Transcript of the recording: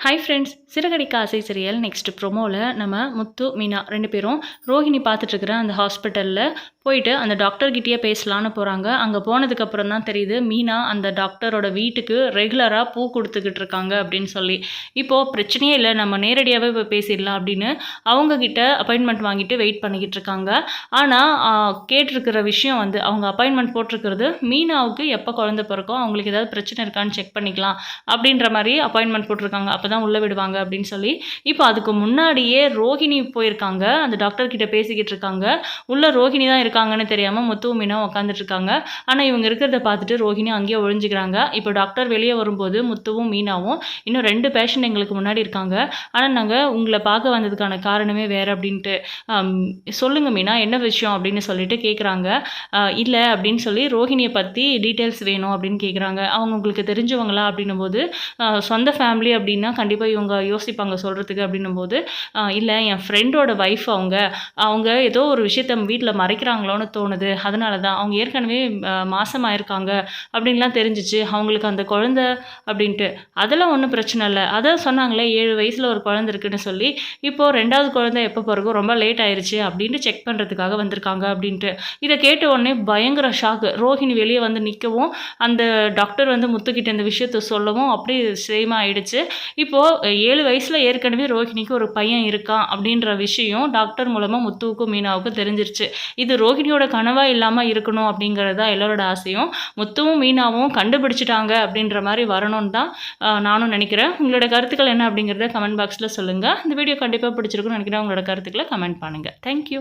Hi friends Siragadikka ஆசை serial next ப்ரொமோவில் நம்ம முத்து மீனா ரெண்டு பேரும் ரோஹிணி பார்த்துட்ருக்குற அந்த ஹாஸ்பிட்டலில் போயிட்டு அந்த டாக்டர்கிட்டயே பேசலான்னு போகிறாங்க அங்கே போனதுக்கப்புறம் தான் தெரியுது மீனா அந்த டாக்டரோட வீட்டுக்கு ரெகுலராக பூ கொடுத்துக்கிட்டு இருக்காங்க அப்படின்னு சொல்லி. இப்போது பிரச்சனையே இல்லை நம்ம நேரடியாகவே போய் பேசிடலாம் அப்படின்னு அவங்கக்கிட்ட அப்பாயின்மெண்ட் வாங்கிட்டு வெயிட் பண்ணிக்கிட்டு இருக்காங்க. ஆனால் கேட்டிருக்கிற விஷயம் வந்து அவங்க அப்பாயின்மெண்ட் போட்டிருக்கிறது மீனாவுக்கு எப்போ குழந்த பிறக்கோ அவங்களுக்கு ஏதாவது பிரச்சனை இருக்கான்னு செக் பண்ணிக்கலாம் அப்படின்ற மாதிரி அப்பாயின்மெண்ட் போட்டிருக்காங்க. அப்போ தான் உள்ளே விடுவாங்க அப்படின்னு சொல்லி. இப்போ அதுக்கு முன்னாடியே ரோஹிணி போயிருக்காங்க. அந்த டாக்டர்கிட்ட பேசிக்கிட்டு இருக்காங்க. உள்ளே ரோஹிணி தான் இருக்காங்க. இருக்காங்கன்னு தெரியாமல் முத்துவும் மீனா உட்காந்துட்டு இருக்காங்க ஆனால் இவங்க இருக்கிறத பார்த்துட்டு ரோஹிணி அங்கேயே ஒழிஞ்சுக்கிறாங்க. இப்போ டாக்டர் வெளியே வரும்போது முத்துவும் மீனாவும் இன்னும் ரெண்டு பேஷண்ட் எங்களுக்கு முன்னாடி இருக்காங்க. ஆனால் நாங்கள் உங்களை பார்க்க வந்ததுக்கான காரணமே வேறு அப்படின்ட்டு சொல்லுங்கள் மீனா என்ன விஷயம் அப்படின்னு சொல்லிட்டு கேட்குறாங்க இல்லை அப்படின்னு சொல்லி ரோஹிணியை பற்றி டீட்டெயில்ஸ் வேணும் அப்படின்னு கேட்குறாங்க அவங்க உங்களுக்கு தெரிஞ்சவங்களா அப்படின்னும் போது சொந்த ஃபேமிலி அப்படின்னா கண்டிப்பாக இவங்க யோசிப்பாங்க சொல்கிறதுக்கு அப்படின்னும் போது இல்லை என் ஃப்ரெண்டோட ஒய்ஃப் அவங்க அவங்க ஏதோ ஒரு விஷயத்த வீட்டில் மறைக்கிறாங்களோன்னு தோணுது. அதனால தான் அவங்க ஏற்கனவே மாசமாக இருக்காங்க அப்படின்லாம் தெரிஞ்சிச்சு. அவங்களுக்கு அந்த குழந்த அப்படின்ட்டு. அதெல்லாம் ஒன்றும் பிரச்சனை இல்லை. அதை சொன்னாங்களே ஏழு வயசில் ஒரு குழந்தை இருக்குன்னு சொல்லி இப்போது ரெண்டாவது குழந்தை எப்போ பிறகும் ரொம்ப லேட் ஆயிடுச்சு அப்படின்ட்டு செக் பண்ணுறதுக்காக வந்திருக்காங்க அப்படின்ட்டு. இதை கேட்ட உடனே பயங்கர ஷாக்கு ரோஹிணி வெளியே வந்து நிற்கவும் அந்த டாக்டர் வந்து முத்துக்கிட்ட இந்த விஷயத்தை சொல்லவும் அப்படியே சேம் ஆயிடுச்சு. இப்போது ஏழு வயசில் ஏற்கனவே ரோஹிணிக்கு ஒரு பையன் இருக்கான் அப்படின்ற விஷயம் டாக்டர் மூலமாக முத்துவுக்கும் மீனாவுக்கும் தெரிஞ்சிருச்சு. இது ரோஹிணியோட கனவாக இல்லாமல் இருக்கணும் அப்படிங்கிறது தான் எல்லோரோட ஆசையும் முத்துவும் மீனாவும் கண்டுபிடிச்சிட்டாங்க அப்படின்ற மாதிரி வரணும்னு தான் நானும் நினைக்கிறேன். உங்களோட கருத்துக்கள் என்ன அப்படிங்கிறத கமெண்ட் பாக்ஸில் சொல்லுங்கள் இந்த வீடியோ கண்டிப்பாக பிடிச்சிருக்குன்னு நினைக்கிறேன். உங்களோட கருத்துக்களை கமெண்ட் பண்ணுங்கள் தேங்க்யூ